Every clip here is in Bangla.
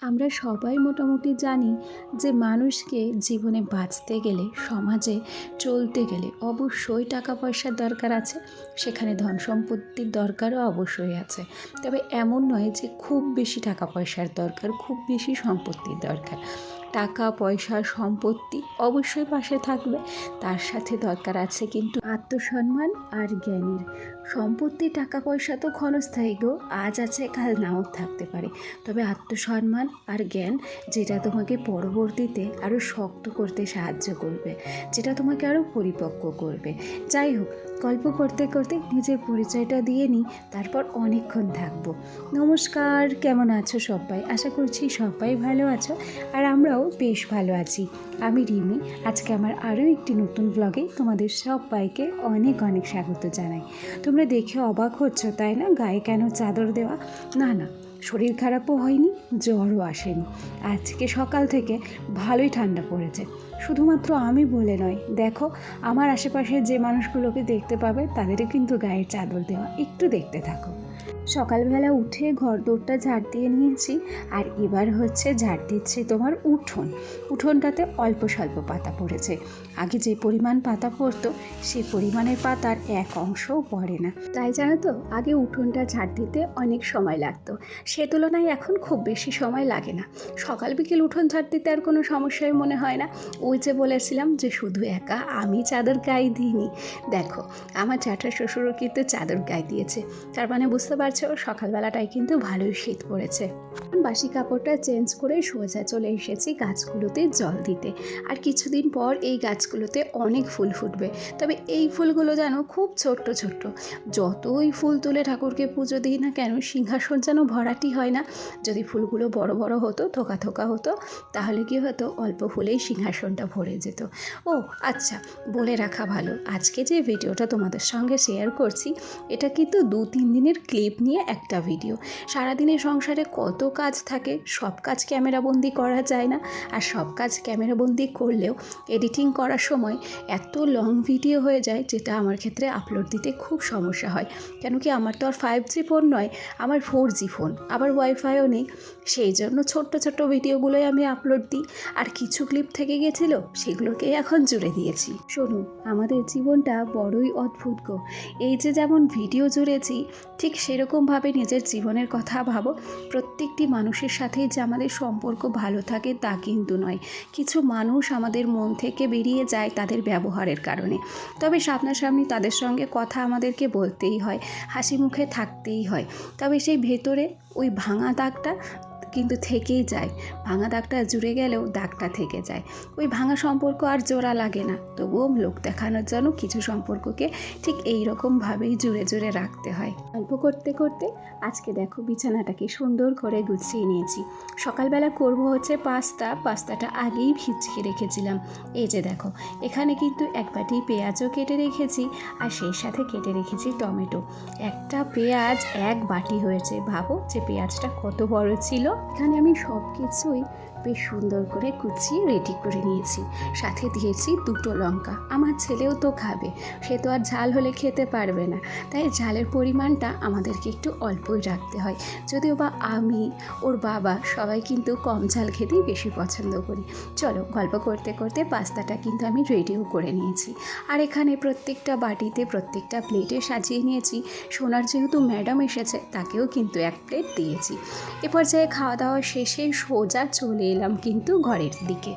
আমরা সবাই মোটামুটি জানি যে মানুষকে জীবনে বাঁচতে গেলে, সমাজে চলতে গেলে অবশ্যই টাকা পয়সার দরকার আছে। সেখানে ধন সম্পত্তির দরকারও অবশ্যই আছে। তবে এমন নয় যে খুব বেশি টাকা পয়সার দরকার, খুব বেশি সম্পত্তির দরকার। টাকা, পয়সা, সম্পত্তি অবশ্যই পাশে থাকবে। তার সাথে দরকার আছে কিন্তু আত্মসম্মান আর জ্ঞানের। সম্পত্তি, টাকা, পয়সা তো ক্ষণস্থায়ী গো, আজ আছে, কাল নাও থাকতে পারে। তবে আত্মসম্মান আর জ্ঞান, যেটা তোমাকে পরবর্তীতে আরও শক্ত করতে সাহায্য করবে, যেটা তোমাকে আরও পরিপক্ক করবে। যাই হোক গল্প করতে করতে নিজের পরিচয়টা দিয়ে নিই, তারপর অনেকক্ষণ থাকব। নমস্কার, কেমন আছো সবাই? আশা করছি সবাই ভালো আছো, আর আমরাও বেশ ভালো আছি। আমি রিমি, আজকে আমার আরও একটি নতুন ব্লগে তোমাদের সবাইকে অনেক অনেক স্বাগত জানাই। তোমরা দেখে অবাক হচ্ছ, তাই না? গায়ে কেন চাদর দেওয়া? না না শরীর খারাপও হয়নি, জ্বরও আসেনি। আজকে সকাল থেকে ভালোই ঠান্ডা পড়েছে। শুধুমাত্র আমি বলে নয়, দেখো, আমার আশেপাশে যে মানুষগুলোকে দেখতে পাবে, তাদেরও কিন্তু গায়ের চাদর দেওয়া। একটু দেখতে থাকো। সকালবেলা উঠে ঘর দৌড়টা ঝাড় দিয়ে নিয়েছি, আর এবার হচ্ছে ঝাড় দিচ্ছি তোমার উঠোন। উঠোনটাতে অল্প স্বল্প পাতা পড়েছে। আগে যে পরিমাণ পাতা পড়তো সেই পরিমাণের পাতার এক অংশও পড়ে না। তাই জানো তো, আগে উঠোনটা ঝাড় দিতে অনেক সময় লাগতো। সে তুলনায় এখন খুব বেশি সময় লাগে না। সকাল বিকেল উঠোন ঝাড় দিতে আর কোনো সমস্যাই মনে হয় না। ওই যে বলেছিলাম যে শুধু একা আমি চাদর গায়ে দিইনি। দেখো, আমার জ্যাঠা শ্বশুরও কিন্তু চাদর গায়ে দিয়েছে। তার মানে বুঝতে পারছ, সকালবেলাটায় কিন্তু ভালোই শীত পড়েছে। বাসি কাপড়টা চেঞ্জ করে সোজা চলে এসেছি গাছগুলোতে জল দিতে। আর কিছুদিন পর এই গাছগুলোতে অনেক ফুল ফুটবে। তবে এই ফুলগুলো যেন খুব ছোট্ট ছোট্ট। যতই ফুল তুলে ঠাকুরকে পুজো দিই না কেন, সিংহাসন যেন ভরাটি হয় না। যদি ফুলগুলো বড় বড় হতো, থোকা থোকা হতো, তাহলে কি হতো? অল্প ফুলেই সিংহাসনটা ভরে যেত। ও আচ্ছা বলে রাখা ভালো। আজকে যে ভিডিওটা তোমাদের সঙ্গে শেয়ার করছি, এটা কিন্তু দু তিন দিনের ক্লিপ নিয়ে একটা ভিডিও সারাদিনে সংসারে কত কাজ থাকে, সব কাজ ক্যামেরাবন্দি করা যায় না। আর সব কাজ ক্যামেরাবন্দি করলেও এডিটিং করার সময় এত লং ভিডিও হয়ে যায় যেটা আমার ক্ষেত্রে আপলোড দিতে খুব সমস্যা হয়। কেন কি আমার তো আর ফাইভ জি ফোন নয়, আমার ফোর জি ফোন আবার ওয়াইফাইও নেই। সেই জন্য ছোট্ট ছোট্ট ভিডিওগুলোই আমি আপলোড দিই। আর কিছু ক্লিপ থেকে গেছিল সেগুলোকে এখন জুড়ে দিয়েছি। শোনো, আমাদের জীবনটা বড়ই অদ্ভুত গো। এই যে যেমন ভিডিও জুড়েছি, ঠিক সেরকমভাবে নিজের জীবনের কথা ভাবো, প্রত্যেকটি মানুষের সাথেই যে আমাদের সম্পর্ক ভালো থাকে তা কিন্তু নয়। কিছু মানুষ আমাদের মন থেকে বেরিয়ে যায় তাদের ব্যবহারের কারণে। তবে সামনাসামনি তাদের সঙ্গে কথা আমাদেরকে বলতেই হয় হাসি মুখে থাকতেই হয়। তবে সেই ভেতরে ওই ভাঙা দাগটা কিন্তু থেকেই যায়। ভাঙা দাগটা জুড়ে গেলেও দাগটা থেকে যায়। ওই ভাঙা সম্পর্ক আর জোড়া লাগে না। তবুও লোক দেখানোর জন্য কিছু সম্পর্ককে ঠিক এই রকমভাবেই জুড়ে জুড়ে রাখতে হয়। গল্প করতে করতে আজকে দেখো বিছানাটাকে সুন্দর করে গুছিয়ে নিয়েছি। সকালবেলা করব হচ্ছে পাস্তা। পাস্তাটা আগেই ভিজিয়ে রেখেছিলাম। এই যে দেখো, এখানে কিন্তু এক বাটি পেঁয়াজও কেটে রেখেছি আর সেই সাথে কেটে রেখেছি টমেটো। একটা পেঁয়াজ এক বাটি হয়েছে। ভাবো যে পেঁয়াজটা কত বড় ছিল। এখানে আমি সব কিছুই বেশ সুন্দর করে কুচিয়ে রেডি করে নিয়েছি। সাথে দিয়েছি দুটো লঙ্কা। আমার ছেলেও তো খাবে। সে তো আর ঝাল হলে খেতে পারবে না। তাই ঝালের পরিমাণটা আমাদেরকে একটু অল্পই রাখতে হয়। যদিও বা আমি, ওর বাবা সবাই কিন্তু কম ঝাল খেতেই বেশি পছন্দ করি। চলো গল্প করতে করতে পাস্তাটা কিন্তু আমি রেডিও করে নিয়েছি। আর এখানে প্রত্যেকটা বাটিতে, প্রত্যেকটা প্লেটে সাজিয়ে নিয়েছি। সোনার যেহেতু ম্যাডাম এসেছে, তাকেও কিন্তু এক প্লেট দিয়েছি। এ পর্যায়ে খাওয়া দাওয়া শেষে সোজা চলে এলাম কিন্তু ঘরের দিকে।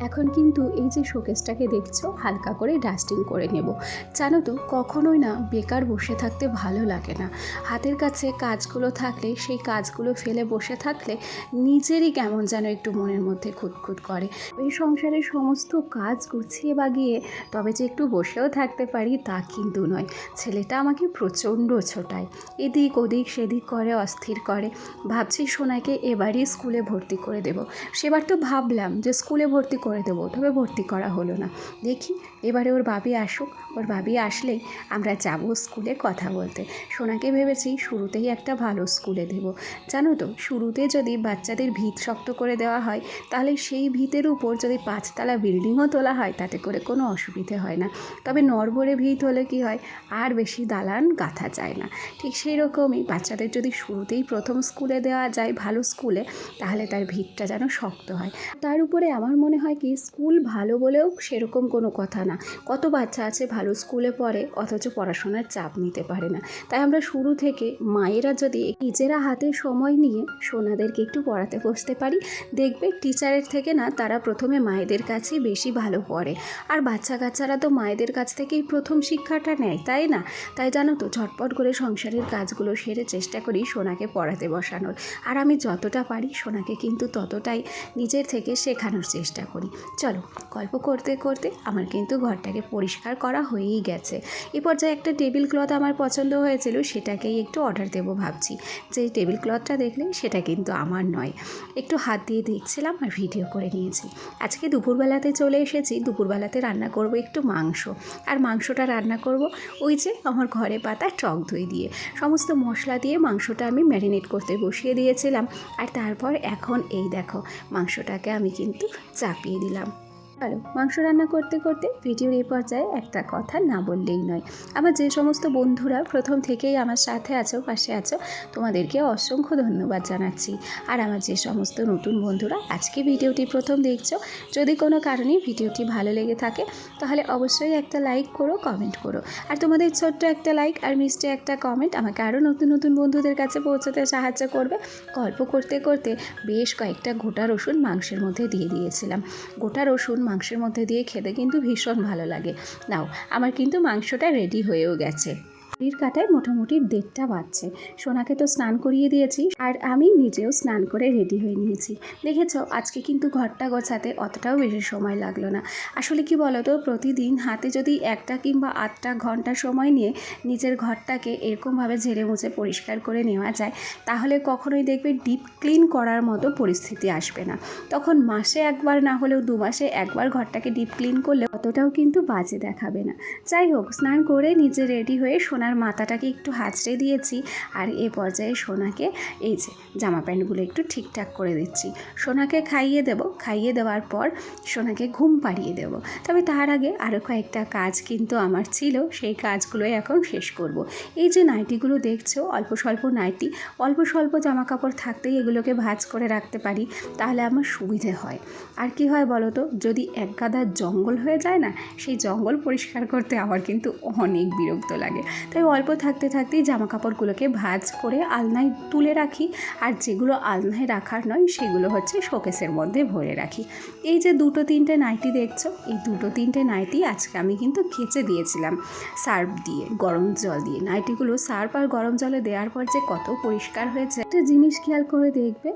এখন কিন্তু এই যে শোকেসটাকে দেখছ, হালকা করে ডাস্টিং করে নেব। জানো তো, কখনোই না বেকার বসে থাকতে ভালো লাগে না। হাতের কাছে কাজগুলো থাকলে, সেই কাজগুলো ফেলে বসে থাকলে নিজেরই কেমন যেন একটু মনের মধ্যে খুঁতখুত করে। এই সংসারের সমস্ত কাজ গুছিয়ে বাগিয়ে, তবে যে একটু বসেও থাকতে পারি তা কিন্তু নয়। ছেলেটা আমাকে প্রচণ্ড ছোটায়। এদিক ওদিক, সেদিক করে, অস্থির করে। ভাবছি সোনাকে এবারই স্কুলে ভর্তি করে দেব। সেবার তো ভাবলাম যে স্কুলে ভর্তি করে দেবো, তবে ভর্তি করা হলো না। দেখি, এবারে ওর বাবি আসুক। ওর বাবি আসলেই আমরা যাব স্কুলে কথা বলতে। সোনাকে ভেবেছি শুরুতেই একটা ভালো স্কুলে দেব। জানো তো, শুরুতে যদি বাচ্চাদের ভিত শক্ত করে দেওয়া হয়, তাহলে সেই ভিতের উপর যদি পাঁচতলা বিল্ডিংও তোলা হয়, তাতে করে কোনো অসুবিধে হয় না। তবে নরবরে ভিত হলে কি হয়, আর বেশি দালান গাঁথা যায় না। ঠিক সেই রকমই বাচ্চাদের যদি শুরুতেই প্রথম স্কুলে দেওয়া যায় ভালো স্কুলে, তাহলে তার ভিতটা যেন শক্ত হয়। তার উপরে আমার মনে হয় কি স্কুল ভালো বলেও সেরকম কোনো কথা না। কত বাচ্চা আছে ভালো স্কুলে পড়ে, অথচ পড়াশোনার চাপ নিতে পারে না। তাই আমরা শুরু থেকে মায়েরা যদি নিজেরা হাতে সময় নিয়ে সোনাদেরকে একটু পড়াতে বসতে পারি, দেখবে টিচারের থেকে না তারা প্রথমে মায়েদের কাছেই বেশি ভালো পড়ে। আর বাচ্চা কাচ্চারা তো মায়েদের কাছ থেকেই প্রথম শিক্ষাটা নেয়, তাই না? তাই জানো তো, ঝটপট করে সংসারের কাজগুলো সেরে চেষ্টা করি সোনাকে পড়াতে বসানোর। আর আমি যতটা পারি সোনাকে কিন্তু ততটাই নিজের থেকে শেখানোর চেষ্টা করি। চলো, গল্প করতে করতে আমার কিন্তু ঘরটাকে পরিষ্কার করা হয়েই গেছে। এ পর্যায়ে একটা টেবিল ক্লথ আমার পছন্দ হয়েছিল, সেটাকেই একটু অর্ডার দেবো ভাবছি। যে টেবিল ক্লথটা দেখলে সেটা কিন্তু আমার নয়। একটু হাত দিয়ে দেখছিলাম আর ভিডিও করে নিয়েছি। আজকে দুপুরবেলাতে চলে এসেছি, দুপুরবেলাতে রান্না করব একটু মাংস। আর মাংসটা রান্না করব ওই যে আমার ঘরে পাতা টক দই দিয়ে। সমস্ত মশলা দিয়ে মাংসটা আমি ম্যারিনেট করতে বসিয়ে দিয়েছিলাম। আর তারপর এখন এই দেখো, মাংসটাকে আমি কিন্তু চাপিয়ে দিলাম। ভালো মাংস রান্না করতে করতে ভিডিওর এই পর্যায়ে একটা কথা না বললেই নয়। আমার যে সমস্ত বন্ধুরা প্রথম থেকেই আমার সাথে আছো, পাশে আছো, তোমাদেরকে অসংখ্য ধন্যবাদ জানাচ্ছি। আর আমার যে সমস্ত নতুন বন্ধুরা আজকে ভিডিওটি প্রথম দেখছ, যদি কোনো কারণে ভিডিওটি ভালো লেগে থাকে, তাহলে অবশ্যই একটা লাইক করো, কমেন্ট করো। আর তোমাদের ছোট্ট একটা লাইক আর মিষ্টি একটা কমেন্ট আমাকে আরও নতুন নতুন বন্ধুদের কাছে পৌঁছতে সাহায্য করবে। গল্প করতে করতে বেশ কয়েকটা গোটা রসুন মাংসের মধ্যে দিয়ে দিয়েছিলাম। গোটা রসুন মাংসের মধ্যে দিয়ে খেতে কিন্তু ভীষণ ভালো লাগে। নাও, আমার কিন্তু মাংসটা রেডি হয়েও গেছে। ঘড়ির কাটায় মোটামুটি দেড়টা বাজছে। সোনাকে তো স্নান করিয়ে দিয়েছি আর আমি নিজেও স্নান করে রেডি হয়ে নিয়েছি। দেখেছ, আজকে কিন্তু ঘরটা গোছাতে অতটাও বেশি সময় লাগল না। আসলে কি বলো তো প্রতিদিন হাতে যদি একটা কিংবা আটটা ঘণ্টা সময় নিয়ে নিজের ঘরটাকে এরকমভাবে ঝেড়ে মুছে পরিষ্কার করে নেওয়া যায়, তাহলে কখনোই দেখবে ডিপ ক্লিন করার মতো পরিস্থিতি আসবে না। তখন মাসে একবার না হলেও দু মাসে একবার ঘরটাকে ডিপ ক্লিন করলে অতটাও কিন্তু বাজে দেখাবে না। যাই হোক, স্নান করে নিজে রেডি হয়ে সোনার মাথাটাকে একটু হাঁচড়ে দিয়েছি আর এ পর্যায়ে সোনাকে এই যে জামা প্যান্টগুলো একটু ঠিকঠাক করে দিচ্ছি। সোনাকে খাইয়ে দেব। খাইয়ে দেওয়ার পর সোনাকে ঘুম পাড়িয়ে দেব। তবে তার আগে আরও কয়েকটা কাজ কিন্তু আমার ছিল। সেই কাজগুলোই এখন শেষ করব। এই যে নাইটিগুলো দেখছ, অল্প স্বল্প নাইটি, অল্প স্বল্প জামা কাপড় থাকতেই এগুলোকে ভাজ করে রাখতে পারি, তাহলে আমার সুবিধে হয়। আর কি হয় বলো তো? যদি এক গাদা জঙ্গল হয়ে যায় না, সেই জঙ্গল পরিষ্কার করতে আমার কিন্তু অনেক বিরক্ত লাগে। তাই অল্প থাকতে থাকতেই জামা কাপড়গুলোকে ভাঁজ করে আলনায় তুলে রাখি। আর যেগুলো আলনায় রাখার নয়, সেগুলো হচ্ছে শোকেসের মধ্যে ভরে রাখি। এই যে দুটো তিনটে নাইটি দেখছ, এই দুটো তিনটে নাইটি আজকে আমি কিন্তু কেচে দিয়েছিলাম সার্ফ দিয়ে, গরম জল দিয়ে। নাইটিগুলো সার্ফ আর গরম জলে দেওয়ার পর যে কত পরিষ্কার হয়েছে। একটা জিনিস খেয়াল করে দেখবে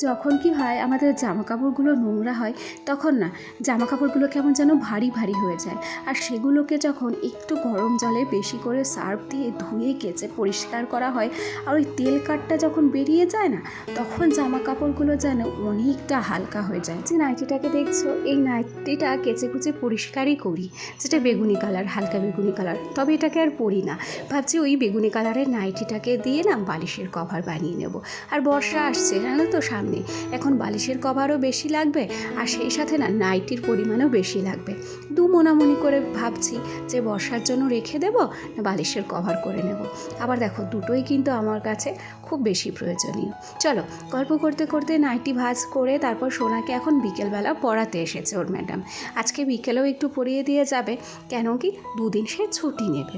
যখন কি হয়, আমাদের জামা কাপড়গুলো নোংরা হয়, তখন না জামা কাপড়গুলো কেমন যেন ভারী ভারী হয়ে যায়। আর সেগুলোকে যখন একটু গরম জলে বেশি করে সার্ফ দিয়ে ধুয়ে কেচে পরিষ্কার করা হয়, আর ওই তেল কাঠটা যখন বেরিয়ে যায় না, তখন জামা কাপড়গুলো যেন অনেকটা হালকা হয়ে যায়। যে নাইটিটাকে দেখছ, এই নাইটিটা কেচে কুচে পরিষ্কারই করি, যেটা বেগুনি কালার, হালকা বেগুনি কালার। তবে এটাকে আর পরি না। ভাবছি ওই বেগুনি কালারের নাইটিটাকে দিয়ে না বালিশের কভার বানিয়ে নেব। আর বর্ষা আসছে, জানো তো সামনে এখন বালিশের কভারও বেশি লাগবে আর সেই সাথে না নাইটির পরিমাণও বেশি লাগবে। দু মোনামুনি করে ভাবছি যে বর্ষার জন্য রেখে দেব না বালিশের কভার করে নেব। আবার দেখো, দুটোই কিন্তু আমার কাছে খুব বেশি প্রয়োজনীয়। চলো, গল্প করতে করতে নাইটি ভাজ করে তারপর সোনাকে এখন বিকেলবেলা পড়াতে এসেছে ওর ম্যাডাম। আজকে বিকেলেও একটু পড়িয়ে দিয়ে যাবে, কেন কি দুদিন সে ছুটি নেবে।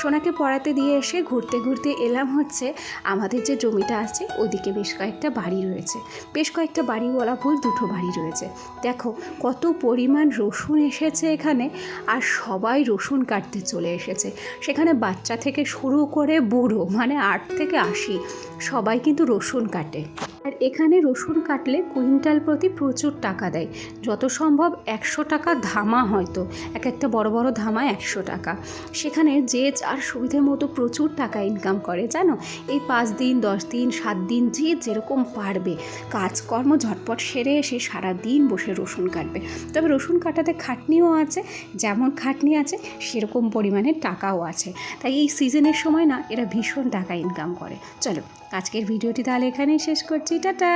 সোনাকে পড়াতে দিয়ে এসে ঘুরতে ঘুরতে এলাম হচ্ছে আমাদের যে জমিটা আছে ওদিকে বেশ কয়েকটা বাড়ি রয়েছে। বেশ কয়েকটা বাড়ি বলা ভুল দুটো বাড়ি রয়েছে। দেখো, কত পরিমাণ রসুন এসেছে এখানে আর সবাই রসুন কাটতে চলে এসেছে। সেখানে বাচ্চা থেকে শুরু করে বুড়ো মানে আট থেকে আশি, সবাই কিন্তু রসুন কাটে। আর এখানে রসুন কাটলে কুইন্টাল প্রতি প্রচুর টাকা দেয়। যত সম্ভব একশো টাকা ধামা হয়তো, এক একটা বড় বড় ধামা একশো টাকা। সেখানে যে যার সুবিধে মতো প্রচুর টাকা ইনকাম করে, জানো? এই পাঁচ দিন, দশ দিন, সাত দিন, যে যেরকম পারবে। কাজকর্ম ঝটপট সেরে এসে সারা দিন বসে রসুন কাটবে। তবে রসুন কাটাতে খাটনিও আছে, যেমন খাটনি আছে, সেরকম পরিমাণে টাকাও আছে। তাই এই সিজনের সময় না, এরা ভীষণ টাকা ইনকাম করে। চলো আজকের ভিডিওটি তাহলে এখানেই শেষ করছি টাটা।